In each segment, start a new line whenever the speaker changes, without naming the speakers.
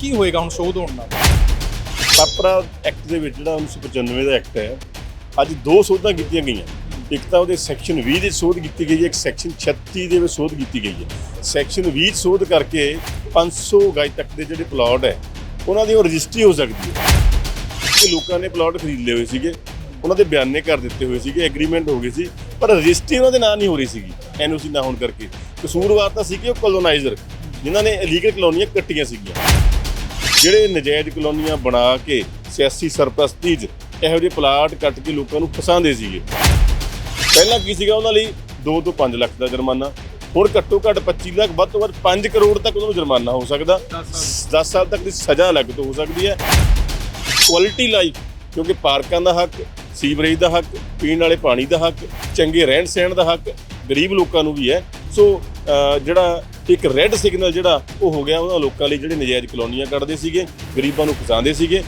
ਕੀ ਹੋਏਗਾ ਹੁਣ ਸੋਧ ਹੋਣ ਨਾਲ
ਪਾਪਰਾ ਐਕਟ ਦੇ ਵਿੱਚ ਜਿਹੜਾ 1995 ਦਾ ਐਕਟ ਹੈ, ਅੱਜ ਦੋ ਸੋਧਾਂ ਕੀਤੀਆਂ ਗਈਆਂ। ਇੱਕ ਤਾਂ ਉਹਦੇ ਸੈਕਸ਼ਨ 20 ਦੇ ਸੋਧ ਕੀਤੀ ਗਈ ਹੈ, ਇੱਕ ਸੈਕਸ਼ਨ 36 ਦੇ ਵਿੱਚ ਸੋਧ ਕੀਤੀ ਗਈ ਹੈ। ਸੈਕਸ਼ਨ 20 'ਚ ਸੋਧ ਕਰਕੇ 500 ਗਜ ਤੱਕ ਦੇ ਜਿਹੜੇ ਪਲਾਟ ਹੈ, ਉਹਨਾਂ ਦੀ ਉਹ ਰਜਿਸਟਰੀ ਹੋ ਸਕਦੀ ਹੈ। ਕਿ ਲੋਕਾਂ ਨੇ ਪਲਾਟ ਖਰੀਦ ਲਏ ਹੋਏ ਸੀਗੇ, ਉਹਨਾਂ ਦੇ ਬਿਆਨੇ ਕਰ ਦਿੱਤੇ ਹੋਏ ਸੀਗੇ ਐਗਰੀਮੈਂਟ ਹੋ ਗਏ ਸੀ, ਪਰ ਰਜਿਸਟਰੀ ਉਹਨਾਂ ਦੇ ਨਾਂ ਨਹੀਂ ਹੋ ਰਹੀ ਸੀਗੀ, ਐਨਓਸੀ ਨਾ ਹੋਣ ਕਰਕੇ। ਕਸੂਰਵਾਰ ਤਾਂ ਸੀ ਕਿ ਉਹ ਕਲੋਨਾਈਜ਼ਰ ਜਿਨ੍ਹਾਂ ਨੇ ਇਲੀਗਲ ਕਲੋਨੀਆਂ ਕੱਟੀਆਂ ਸੀਗੀਆਂ। ਜਿਹੜੇ ਨਜਾਇਜ਼ ਕਲੋਨੀਆਂ ਬਣਾ ਕੇ ਸਿਆਸੀ ਸਰਪ੍ਰਸਤੀ 'ਚ ਇਹੋ ਜਿਹੇ ਪਲਾਟ ਕੱਟ ਕੇ ਲੋਕਾਂ ਨੂੰ ਫਸਾਉਂਦੇ ਸੀਗੇ। ਪਹਿਲਾਂ ਕੀ ਸੀਗਾ ਉਹਨਾਂ ਲਈ? 2 ਤੋਂ 5 ਲੱਖ ਦਾ ਜੁਰਮਾਨਾ। ਹੁਣ ਘੱਟੋ ਘੱਟ 25 ਲੱਖ, ਵੱਧ ਤੋਂ ਵੱਧ 5 ਕਰੋੜ ਤੱਕ ਉਹਨਾਂ ਨੂੰ ਜੁਰਮਾਨਾ ਹੋ ਸਕਦਾ। 10 ਸਾਲ ਤੱਕ ਦੀ ਸਜ਼ਾ ਲੱਗ ਤੋਂ ਹੋ ਸਕਦੀ ਹੈ। ਕੁਆਲਿਟੀ ਲਾਈਫ ਕਿਉਂਕਿ ਪਾਰਕਾਂ ਦਾ ਹੱਕ ਸੀਵਰੇਜ ਦਾ ਹੱਕ, ਪੀਣ ਵਾਲੇ ਪਾਣੀ ਦਾ ਹੱਕ, ਚੰਗੇ ਰਹਿਣ ਸਹਿਣ ਦਾ ਹੱਕ, ਗਰੀਬ ਲੋਕਾਂ ਨੂੰ ਵੀ ਹੈ। ਸੋ ਜਿਹੜਾ ਇੱਕ ਰੈੱਡ ਸਿਗਨਲ ਜਿਹੜਾ ਉਹ ਹੋ ਗਿਆ ਉਹਨਾਂ ਲੋਕਾਂ ਲਈ ਜਿਹੜੇ ਨਜਾਇਜ਼ ਕਲੋਨੀਆਂ ਕੱਢਦੇ ਸੀਗੇ, ਗਰੀਬਾਂ ਨੂੰ ਫਸਾਉਂਦੇ ਸੀਗੇ।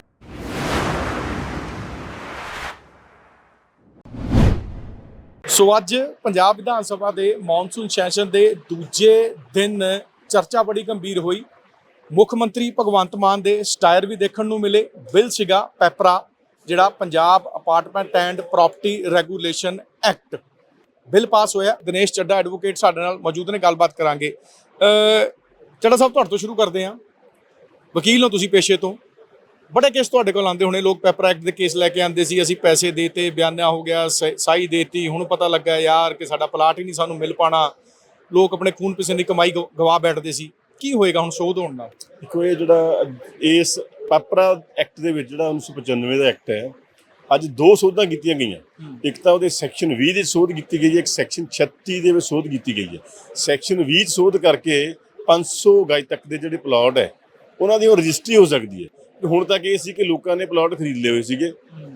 ਸੋ ਅੱਜ ਪੰਜਾਬ ਵਿਧਾਨ ਸਭਾ ਦੇ ਮੌਨਸੂਨ ਸੈਸ਼ਨ ਦੇ ਦੂਜੇ ਦਿਨ ਚਰਚਾ ਬੜੀ ਗੰਭੀਰ ਹੋਈ। ਮੁੱਖ ਮੰਤਰੀ ਭਗਵੰਤ ਮਾਨ ਦੇ ਸਟਾਇਰ ਵੀ ਦੇਖਣ ਨੂੰ ਮਿਲੇ। ਬਿੱਲ ਸੀਗਾ ਪੈਪਰਾ, ਜਿਹੜਾ Punjab apartment and property regulation act bill pass ਹੋਇਆ। ਦਿਨੇਸ਼ ਚੱਡਾ ਐਡਵੋਕੇਟ ਸਾਡੇ ਨਾਲ ਮੌਜੂਦ ਨੇ, ਗੱਲਬਾਤ ਕਰਾਂਗੇ। ਚੜਾ ਸਾਹਿਬ, ਤੁਹਾਡੇ ਤੋਂ ਸ਼ੁਰੂ ਕਰਦੇ ਹਾਂ। ਵਕੀਲ ਹੋ ਤੁਸੀਂ ਪੇਸ਼ੇ ਤੋਂ। ਬੜੇ ਕੇਸ ਤੁਹਾਡੇ ਕੋਲ ਆਉਂਦੇ ਹੋਣੇ। ਲੋਕ ਪੈਪਰ ਐਕਟ ਦੇ ਕੇਸ ਲੈ ਕੇ ਆਉਂਦੇ ਸੀ। ਅਸੀਂ ਪੈਸੇ ਦੇਤੇ, ਬਿਆਨਾ ਹੋ ਗਿਆ, ਸ- ਸਾਈ ਦੇਤੀ। ਹੁਣ ਪਤਾ ਲੱਗਾ ਯਾਰ ਕਿ ਸਾਡਾ ਪਲਾਟ ਹੀ ਨਹੀਂ ਸਾਨੂੰ ਮਿਲ ਪਾਣਾ। ਲੋਕ ਆਪਣੇ ਖੂਨ ਪਸੀਨੇ ਦੀ ਕਮਾਈ ਗਵਾ- ਗਵਾ ਬੈਠਦੇ ਸੀ। ਕੀ ਹੋਏਗਾ ਹੁਣ ਸੋਧ ਹੋਣ ਨਾਲ
ਦੇਖੋ, ਇਹ ਜਿਹੜਾ ਇਸ ਪਾਪਰਾ ਐਕਟ ਦੇ ਵਿੱਚ ਜਿਹੜਾ 1995 ਦਾ ਐਕਟ ਹੈ ਅੱਜ ਦੋ ਸੋਧਾਂ ਕੀਤੀਆਂ ਗਈਆਂ। ਇੱਕ ਤਾਂ ਉਹਦੇ ਸੈਕਸ਼ਨ 20 ਦੇ ਸੋਧ ਕੀਤੀ ਗਈ ਹੈ, ਇੱਕ ਸੈਕਸ਼ਨ 36 ਦੇ ਵਿੱਚ ਸੋਧ ਕੀਤੀ ਗਈ ਹੈ। ਸੈਕਸ਼ਨ 20 'ਚ ਸੋਧ ਕਰਕੇ 500 ਗਜ ਤੱਕ ਦੇ ਜਿਹੜੇ ਪਲਾਟ ਹੈ, ਉਹਨਾਂ ਦੀ ਉਹ ਰਜਿਸਟਰੀ ਹੋ ਸਕਦੀ ਹੈ। ਹੁਣ ਤੱਕ ਇਹ ਸੀ ਕਿ ਲੋਕਾਂ ਨੇ ਪਲਾਟ ਖਰੀਦ ਲਏ ਹੋਏ ਸੀਗੇ।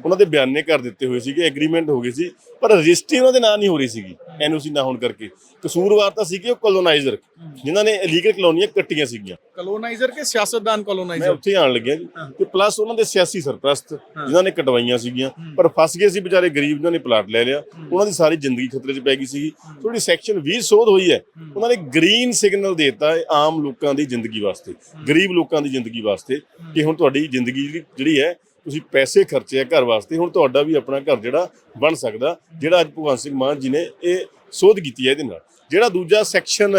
ਉਹਨਾਂ ਦੇ ਬਿਆਨੇ ਕਰ ਦਿੱਤੇ ਹੋਏ ਸੀਗੇ ਐਗਰੀਮੈਂਟ ਹੋ ਗਈ ਸੀ ਪਰ ਰਜਿਸਟਰੀ ਉਹਨਾਂ ਦੇ ਨਾਂ ਨਹੀਂ ਹੋ ਰਹੀ ਸੀਗੀ ਐਨਓਸੀ ਨਾ ਹੋਣ ਕਰਕੇ। ਕਸੂਰਵਾਰ ਤਾਂ ਸੀ ਕਿ ਉਹ ਕਲੋਨਾਈਜ਼ਰ ਜਿਨ੍ਹਾਂ ਨੇ ਇਲੀਗਲ ਕਲੋਨੀਆਂ ਕੱਟੀਆਂ ਸੀਗੀਆਂ।
ਕਲੋਨਾਈਜ਼ਰ ਕੇ ਸਿਆਸਤਦਾਨ
ਮੈਂ
ਕਲੋਨਾਈਜ਼ਰ
ਉੱਥੇ ਆਣ ਲੱਗਿਆ ਜੀ ਤੇ ਪਲੱਸ ਉਹਨਾਂ ਦੇ ਸਿਆਸੀ ਸਰਪ੍ਰਸਤ ਜਿਨ੍ਹਾਂ ਨੇ ਕਟਵਾਈਆਂ ਸੀਗੀਆਂ ਪਰ ਫਸ ਗਏ ਸੀ ਵਿਚਾਰੇ ਗਰੀਬ ਜਿਨ੍ਹਾਂ ਨੇ ਪਲਾਟ ਲੈ ਲਿਆ। ਉਹਨਾਂ ਦੀ ਸਾਰੀ ਜ਼ਿੰਦਗੀ ਖਤਰੇ 'ਚ ਪੈ ਗਈ ਸੀਗੀ। ਥੋੜੀ ਸੈਕਸ਼ਨ 20 ਸੋਧ ਹੋਈ ਹੈ। ਉਹਨਾਂ ਨੇ ਗ੍ਰੀਨ ਸਿਗਨਲ ਦਿੱਤਾ ਆਮ ਲੋਕਾਂ ਦੀ ਜ਼ਿੰਦਗੀ ਵਾਸਤੇ ਗਰੀਬ ਲੋਕਾਂ ਦੀ ਜ਼ਿੰਦਗੀ ਵਾਸਤੇ ਕਿ ਹੁਣ ਤੁਹਾਡੀ ਜ਼ਿੰਦਗੀ ਜਿਹੜੀ- ਜਿਹੜੀ ਹੈ, ਤੁਸੀਂ ਪੈਸੇ ਖਰਚੇ ਆ ਘਰ ਵਾਸਤੇ, ਹੁਣ ਤੁਹਾਡਾ ਵੀ ਆਪਣਾ ਘਰ ਜਿਹੜਾ ਬਣ ਸਕਦਾ, ਜਿਹੜਾ ਅੱਜ ਭਗਵੰਤ ਸਿੰਘ ਮਾਨ ਜੀ ਨੇ ਇਹ ਸੋਧ ਕੀਤੀ ਹੈ ਇਹਦੇ ਨਾਲ। ਜਿਹੜਾ ਦੂਜਾ ਸੈਕਸ਼ਨ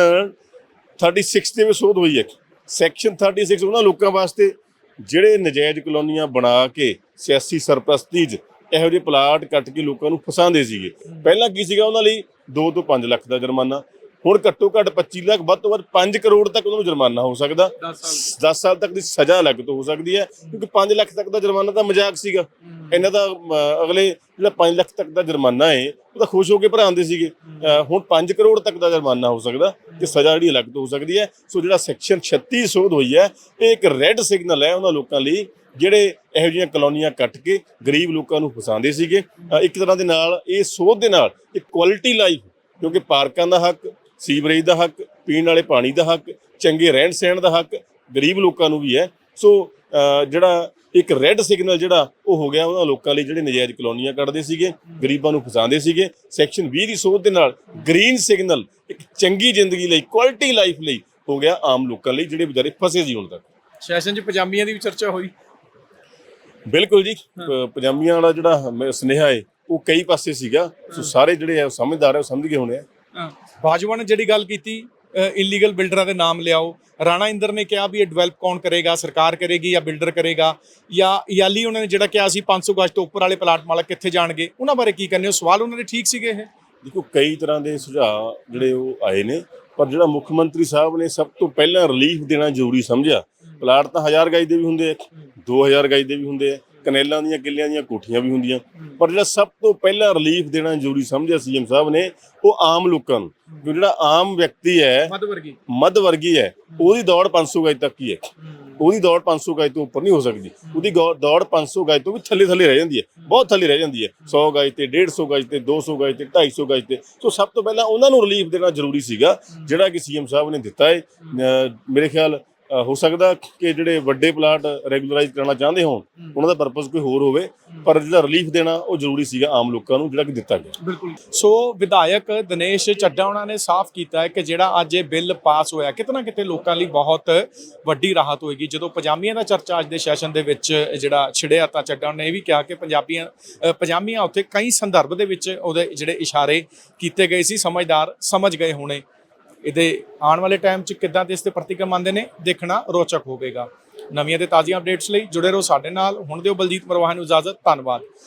36 ਦੇ ਵਿੱਚ ਸੋਧ ਹੋਈ ਹੈ। ਸੈਕਸ਼ਨ 36 ਉਹਨਾਂ ਲੋਕਾਂ ਵਾਸਤੇ ਜਿਹੜੇ ਨਜਾਇਜ਼ ਕਲੋਨੀਆਂ ਬਣਾ ਕੇ ਸਿਆਸੀ ਸਰਪ੍ਰਸਤੀ 'ਚ ਇਹੋ ਜਿਹੇ ਪਲਾਟ ਕੱਟ ਕੇ ਲੋਕਾਂ ਨੂੰ ਫਸਾਉਂਦੇ ਸੀਗੇ। ਪਹਿਲਾਂ ਕੀ ਸੀਗਾ ਉਹਨਾਂ ਲਈ? 2 ਤੋਂ 5 ਲੱਖ ਦਾ ਜੁਰਮਾਨਾ। ਹੁਣ ਘੱਟੋ ਘੱਟ 25 ਲੱਖ ਵੱਧ ਤੋਂ ਵੱਧ 5 ਕਰੋੜ ਤੱਕ ਉਹਨਾਂ ਜੁਰਮਾਨਾ ਹੋ ਸਕਦਾ। 10 ਸਾਲ ਤੱਕ। ਦੀ ਸਜ਼ਾ ਲੱਗ ਤੋਂ ਹੋ ਸਕਦੀ ਹੈ ਕਿਉਂਕਿ 5 ਲੱਖ ਤੱਕ ਦਾ ਜੁਰਮਾਨਾ ਤਾਂ ਮਜ਼ਾਕ ਸੀਗਾ। ਇਹਨਾਂ ਦਾ ਅਗਲੇ ਜਿਹੜਾ 5 ਲੱਖ ਤੱਕ ਦਾ ਜੁਰਮਾਨਾ ਹੈ ਉਹ ਤਾਂ ਖੁਸ਼ ਹੋ ਕੇ ਭਰਾਉਂਦੇ ਸੀਗੇ। ਹੁਣ 5 ਕਰੋੜ ਤੱਕ ਦਾ ਜੁਰਮਾਨਾ ਹੋ ਸਕਦਾ ਤੇ ਸਜ਼ਾ ਜਿਹੜੀ ਅਲੱਗ ਤੋਂ ਹੋ ਸਕਦੀ ਹੈ। ਸੋ ਜਿਹੜਾ ਸੈਕਸ਼ਨ 36 ਸੋਧ ਹੋਈ ਹੈ ਇਹ ਇੱਕ ਰੈੱਡ ਸਿਗਨਲ ਹੈ ਉਹਨਾਂ ਲੋਕਾਂ ਲਈ ਜਿਹੜੇ ਇਹੋ ਜਿਹੀਆਂ ਕਲੋਨੀਆਂ ਕੱਟ ਕੇ ਗਰੀਬ ਲੋਕਾਂ ਨੂੰ ਫਸਾਉਂਦੇ ਸੀਗੇ। ਇੱਕ ਤਰ੍ਹਾਂ ਦੇ ਨਾਲ ਇਹ ਸੋਧ ਦੇ ਨਾਲ ਇੱਕ ਕੁਆਲਿਟੀ ਲਾਈਫ ਕਿਉਂਕਿ ਪਾਰਕਾਂ ਦਾ ਹੱਕ ਸੀਵਰੇਜ ਦਾ ਹੱਕ ਪੀਣ ਵਾਲੇ ਪਾਣੀ ਦਾ ਹੱਕ ਚੰਗੇ ਰਹਿਣ ਸਹਿਣ ਦਾ ਹੱਕ ਗਰੀਬ ਲੋਕਾਂ ਨੂੰ ਵੀ ਹੈ। ਸੋ ਜਿਹੜਾ ਇੱਕ ਰੈੱਡ ਸਿਗਨਲ ਜਿਹੜਾ ਉਹ ਹੋ ਗਿਆ ਉਹਨਾਂ ਲੋਕਾਂ ਲਈ ਜਿਹੜੇ ਨਜਾਇਜ਼ ਕਲੋਨੀਆਂ ਕੱਢਦੇ ਸੀਗੇ ਗਰੀਬਾਂ ਨੂੰ ਫਸਾਉਂਦੇ ਸੀਗੇ ਸੈਕਸ਼ਨ 20 ਦੀ ਸੋਧ ਦੇ ਨਾਲ ਗ੍ਰੀਨ ਸਿਗਨਲ ਇੱਕ ਚੰਗੀ ਜ਼ਿੰਦਗੀ ਲਈ ਕੁਆਲਿਟੀ ਲਾਈਫ ਲਈ ਹੋ ਗਿਆ ਆਮ ਲੋਕਾਂ ਲਈ ਜਿਹੜੇ ਵਿਚਾਰੇ ਫਸੇ ਸੀ ਹੁਣ ਤੱਕ।
ਸੈਸ਼ਨ 'ਚ ਪਜਾਮੀਆਂ ਦੀ ਵੀ ਚਰਚਾ ਹੋਈ।
ਬਿਲਕੁਲ ਜੀ ਪੰਜਾਬੀਆਂ ਵਾਲਾ ਜਿਹੜਾ ਸੁਨੇਹਾ ਹੈ ਉਹ ਕਈ ਪਾਸੇ ਸੀਗਾ। ਸੋ ਸਾਰੇ ਜਿਹੜੇ ਆ ਸਮਝਦਾਰ ਆ ਉਹ ਸਮਝ ਗਏ ਹੋਣੇ ਆ।
ਬਾਜਵਾ ਨੇ ਜਿਹੜੀ ਗੱਲ ਕੀਤੀ ਇਲੀਗਲ ਬਿਲਡਰਾਂ ਦੇ ਨਾਮ ਲਿਆਓ। ਰਾਣਾ ਇੰਦਰ ਨੇ ਕਿਹਾ ਵੀ ਇਹ ਡਿਵੈਲਪ ਕੌਣ ਕਰੇਗਾ, ਸਰਕਾਰ ਕਰੇਗੀ ਜਾਂ ਬਿਲਡਰ ਕਰੇਗਾ? ਜਾਂ ਯਾਲੀ ਉਹਨਾਂ ਨੇ ਜਿਹੜਾ ਕਿਹਾ ਸੀ 500 ਗਜ ਤੋਂ ਉੱਪਰ ਵਾਲੇ ਪਲਾਟ ਮਾਲਕ ਕਿੱਥੇ ਜਾਣਗੇ? ਉਹਨਾਂ ਬਾਰੇ ਕੀ ਕਹਿੰਦੇ ਹੋ? ਸਵਾਲ ਉਹਨਾਂ ਦੇ ਠੀਕ ਸੀਗੇ ਇਹ?
ਦੇਖੋ, ਕਈ ਤਰ੍ਹਾਂ ਦੇ ਸੁਝਾਅ ਜਿਹੜੇ ਉਹ ਆਏ ਨੇ, ਪਰ ਜਿਹੜਾ ਮੁੱਖ ਮੰਤਰੀ ਸਾਹਿਬ ਨੇ ਸਭ ਤੋਂ ਪਹਿਲਾਂ ਰਿਲੀਫ ਦੇਣਾ ਜ਼ਰੂਰੀ ਸਮਝਿਆ। ਪਲਾਟ ਤਾਂ 1000 ਗਜ ਦੇ ਵੀ ਹੁੰਦੇ ਆ 2000 ਗਜ ਦੇ ਵੀ ਹੁੰਦੇ ਆ। ਕਨੇਲਾਂ ਦੀਆਂ ਕਿੱਲਿਆਂ ਦੀਆਂ ਕੋਠੀਆਂ ਵੀ ਹੁੰਦੀਆਂ। ਪਰ ਜਿਹੜਾ ਸਭ ਤੋਂ ਪਹਿਲਾਂ ਰਿਲੀਫ ਦੇਣਾ ਜ਼ਰੂਰੀ ਸਮਝਿਆ ਸੀਐਮ ਸਾਹਿਬ ਨੇ ਉਹ ਆਮ ਲੋਕਾਂ ਨੂੰ। ਕਿਉਂਕਿ ਜਿਹੜਾ ਆਮ ਵਿਅਕਤੀ ਹੈ
ਮੱਧ ਵਰਗੀ।
ਮੱਧ ਵਰਗੀ ਹੈ ਉਹਦੀ ਦੌੜ 500 ਗਜ ਤੱਕ ਹੀ ਹੈ। ਉਹਦੀ ਦੌੜ 500 ਗਜ ਤੋਂ ਉੱਪਰ ਨਹੀਂ ਹੋ ਸਕਦੀ। ਉਹਦੀ ਦੌੜ 500 ਗਜ ਤੋਂ ਵੀ ਥੱਲੇ ਥੱਲੇ ਰਹਿ ਜਾਂਦੀ ਹੈ। ਬਹੁਤ ਥੱਲੇ ਰਹਿ ਜਾਂਦੀ ਹੈ। 100 ਗਜ ਤੇ 150 ਗਜ ਤੇ 200 ਗਜ ਤੇ 250 ਗਜ ਤੇ। ਸੋ ਸਭ ਤੋਂ ਪਹਿਲਾਂ ਉਹਨਾਂ ਨੂੰ ਰਿਲੀਫ ਦੇਣਾ ਜ਼ਰੂਰੀ ਸੀਗਾ ਜਿਹੜਾ ਕਿ ਸੀਐਮ ਸਾਹਿਬ ਨੇ ਦਿੱਤਾ ਹੈ। ਮੇਰੇ ਖਿਆਲ ਹੋ ਸਕਦਾ ਕਿ ਜਿਹੜੇ ਵੱਡੇ ਪਲਾਟ ਰੈਗੂਲਰਾਈਜ਼ ਕਰਨਾ ਚਾਹੁੰਦੇ ਹੋਣ ਉਹਨਾਂ ਦਾ ਪਰਪਸ ਕੋਈ ਹੋਰ ਹੋਵੇ ਪਰ ਜਿਹੜਾ ਰਿਲੀਫ ਦੇਣਾ ਉਹ ਜ਼ਰੂਰੀ ਸੀਗਾ ਆਮ ਲੋਕਾਂ ਨੂੰ ਜਿਹੜਾ ਕਿ ਦਿੱਤਾ ਗਿਆ।
ਬਿਲਕੁਲ। ਸੋ ਵਿਧਾਇਕ ਦਿਨੇਸ਼ ਚੱਡਾ ਉਹਨਾਂ ਨੇ ਸਾਫ਼ ਕੀਤਾ ਹੈ ਕਿ ਜਿਹੜਾ ਅੱਜ ਇਹ ਬਿੱਲ ਪਾਸ ਹੋਇਆ ਕਿਤਨਾ ਕਿਤੇ ਲੋਕਾਂ ਲਈ ਬਹੁਤ ਵੱਡੀ ਰਾਹਤ ਹੋਏਗੀ। ਜਦੋਂ ਪਜਾਮੀਆਂ ਦਾ ਚਰਚਾ ਅੱਜ ਦੇ ਸੈਸ਼ਨ ਦੇ ਵਿੱਚ ਜਿਹੜਾ ਛਿੜਿਆ ਤਾਂ ਚੱਡਾ ਨੇ ਇਹ ਵੀ ਕਿਹਾ ਕਿ ਪੰਜਾਬੀਆਂ ਪਜਾਮੀਆਂ ਉੱਤੇ ਕਈ ਸੰਦਰਭ ਦੇ ਵਿੱਚ ਉਹਦੇ ਜਿਹੜੇ ਇਸ਼ਾਰੇ ਕੀਤੇ ਗਏ ਸੀ ਸਮਝਦਾਰ ਸਮਝ ਗਏ ਹੋਣੇ। ਇਹਦੇ ਆਉਣ ਵਾਲੇ ਟਾਈਮ 'ਚ ਕਿੱਦਾਂ ਦੇ ਇਸ ਤੇ ਪ੍ਰਤੀਕਰਮ ਆਉਂਦੇ ਨੇ, ਦੇਖਣਾ ਰੋਚਕ ਹੋਵੇਗਾ। ਨਵੀਆਂ ਤੇ ਤਾਜ਼ੀਆਂ ਅਪਡੇਟਸ ਲਈ ਜੁੜੇ ਰਹੋ ਸਾਡੇ ਨਾਲ। ਹੁਣ ਦਿਓ ਬਲਜੀਤ ਮਰਵਾਹ ਨੂੰ ਇਜਾਜ਼ਤ। ਧੰਨਵਾਦ।